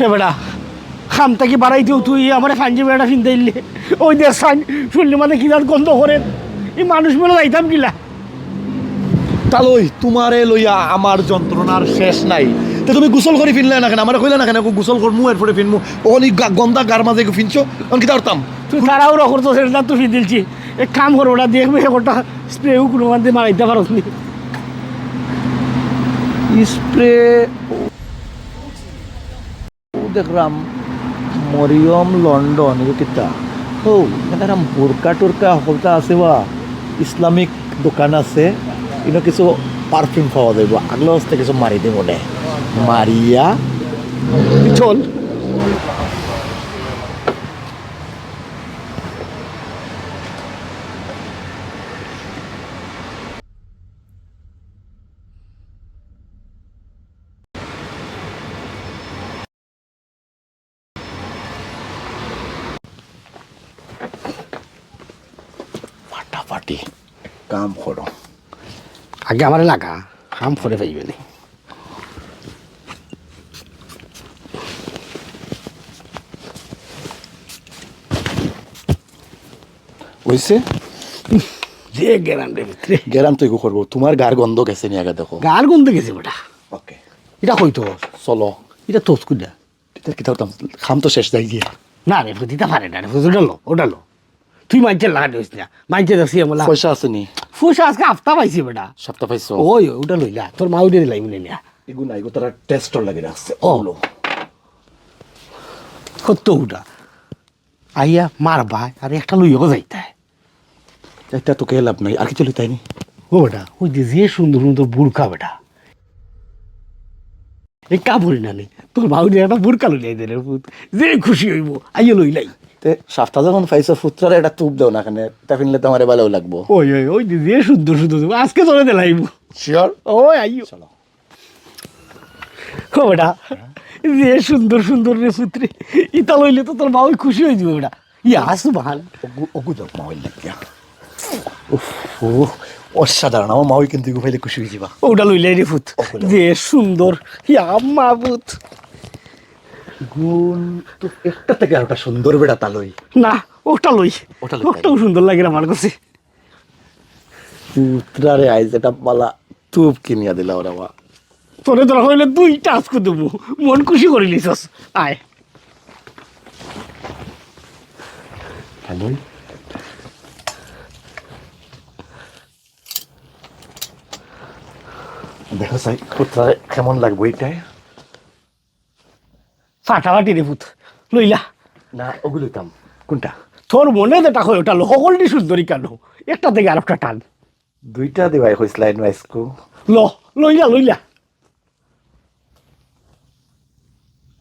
হে বেটা খাম তাকে বাড়াইতেও তুই আমার ফাঞ্জি বেড়া চিন্তা ইলে ওই দেশ সাইন শুনলে মানে কি যার গন্ধ করে? এই মানুষ বলে যাইতাম কিলা? তালই তোমারে লইয়া আমার যন্ত্রণার শেষ নাই। তে তুমি গোসল করে ফিনলে না কেন? আমার কইলে না কেন? গোসল করমু এরপরে ফিনমু। অনি গন্ধা গার মাঝে ফিনছো? অন কি তারতাম তুই তারাও রকর তো সেটা তুই দিলছি। এক কাম করো ওটা দেখবে ওটা স্প্রেও কোনো মানতে মারাইতে পারো স্প্রে দেখলাম মরিয়ম লন্ডন কিতা? ও এখানে বোরকা টোরকা সকলটা আছে বা ইসলামিক দোকান আছে। এনে কিছু পারফিউম পাওয়া যাইব আগলো কিছু মারি দেব মনে। মারিয়া চল ফাটাফাটি কাম করো আগে আমার লাগা কাম ফরে পাইবে নি। হইছে? যে গ্যারান্টের ভিতরে। গেরাম তুই করব। তোমার গার গন্ধ গেছে নি আগে দেখো। গার গন্ধ গেছে বেটা। ওকে এটা কইতো চলো। এটা তোস কুদা এটা কি খাম তো শেষ যাই গিয়া না রে দিতে পারে না রে তুই মাইচের লাগা দিস না। মাইচে দেখছি আমলা পয়সা আছে নি? ফুসা আজকে হাফতা পাইছি বেটা। সপ্তাহ পাইছো? ওই ওই, ওটা লইলা তোর মা ওইটা দিলাই বলে নিয়া এগু নাই গো তারা টেস্টর লাগে রাখছে ও। ওগুলো কত ওটা আইয়া মার ভাই আর একটা লইয়াও যাইতে এটা তোকে লাভ নাই আর কিছু লইতাই নি? ও বেটা ওই যে যে সুন্দর সুন্দর বুড়কা বেটা। এই কাপড়ি না নেই তোর ভাউনি একটা বুড়কা লইলাই দে রে পুত যে খুশি হইব আইয়া লইলাই তে সাতটা যখন পাইছো ফুত্রারে এটা তুপ দেও না কেন এটা ফিনলে তোমার ভালো লাগবো। ওই ওই ওই সুন্দর আজকে তোরে দিলাইব। শিওর ওই আইও চলো। ও বেটা যে সুন্দর সুন্দর রে পুত্রে ইতা লইলে তো তোর খুশি হয়ে যাবে বেটা। ইয়া আসু ভালো। ওগু দাও মাওয়াই লাগিয়া। উফ ও অসাধারণ। আমার মাওই কিন্তু খুশি হয়ে যাবা। ওটা লইলে রে ওগুলো। যে সুন্দর। ইয়া মা পুত গুণ তো একটা থেকে সুন্দর বেড়া তালই না ওটা লই। ওটা লই, ওটাও সুন্দর লাগে আমার কাছে। পুত্রারে আইজ এটা মালা তুপ কিনিয়া দিলা ওরা বা তোরে তোরা হইলে দুই টাচ করে দেবো। মন খুশি করে লিছস আয়। তালই দেখো সাই পুত্রারে কেমন লাগবে এইটাই ফাটাফাটি রে পুত লইলা। না ওগুলো দাম কোনটা? তোর মনে যেটা হয় ওটা লো সকলটি সুন্দরী কেন? একটা থেকে আর একটা টান। দুইটা দেওয়াই হয়েছিল এনওয়াইসকু ল লইলা লইলা।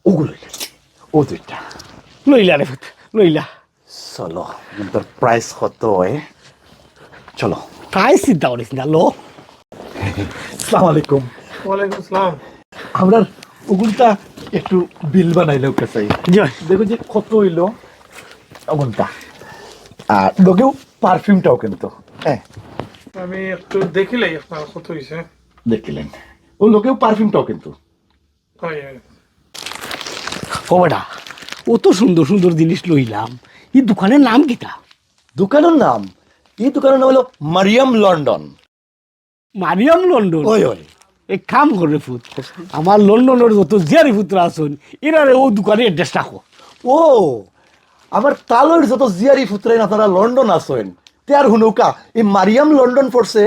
ওগুলো ও দুইটা। লইলা রে পুত লইলা। চলো তোর প্রাইস কত হয়? চলো। তাই চিন্তা করিস না লো। আসসালামু আলাইকুম ওয়ালাইকুম আসসালাম। আমরা ওগুলটা একটু বিল বানাইলেও কাছে জয় দেখো যে কত হইল? ওগুনটা আর লগেও পারফিউমটাও কিন্তু। হ্যাঁ আমি একটু দেখিলাই আপনার কত হয়েছে দেখিলেন। ও লোকেও পারফিউমটাও কিন্তু। হয় হয়। ও বেটা অত সুন্দর সুন্দর জিনিস লইলাম। এই দোকানের নাম কিটা দোকানের নাম? এই দোকানের নাম হলো মারিয়াম লন্ডন। মারিয়াম লন্ডন? ওই ওই। এক কাম করে ফুত। আমার লন্ডনের যত জিয়ারি পুত্র আছেন এরারে ও দোকানে অ্যাড্রেস রাখো। ও, আমার তালর যত জিয়ারি ফুতরাই না, তারা লন্ডন আসেন তে আর হুনৌকা এই মারিয়াম লন্ডন ফোর্সে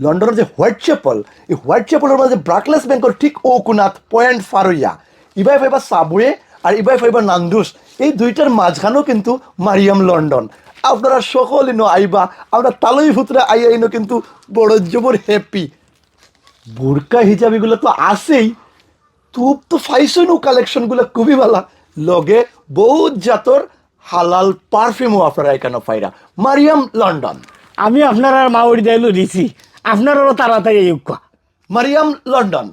লন্ডনের যে হোয়াইট চ্যাপল, এই হোয়াইট চ্যাপলের মাঝে ব্রাকলেস ব্যাংকর ঠিক ও কুনাথ পয়েন্ট ফারইয়া। ইবাই ফাইবা সাবওয়ে আর ইবাই ফাইবা নান্দুস, এই দুইটার মাঝখানেও কিন্তু মারিয়াম লন্ডন। আপনারা সকল ইনো আইবা, আমরা তালই ফুতরা আইয়া ইনো কিন্তু বড় জবর হ্যাপি বোরকা হিজাব এগুলো তো আসেই তুপ তো ফাইসনও কালেকশন কালেকশনগুলো খুবই ভালো। লগে বহুত জাতর হালাল পারফিউমও আপনারা এখানে পাইরা। মারিয়াম লন্ডন। আমি আপনার আর মাউরি যাইলো দিছি আপনারও তাড়াতাড়ি মারিয়াম লন্ডন।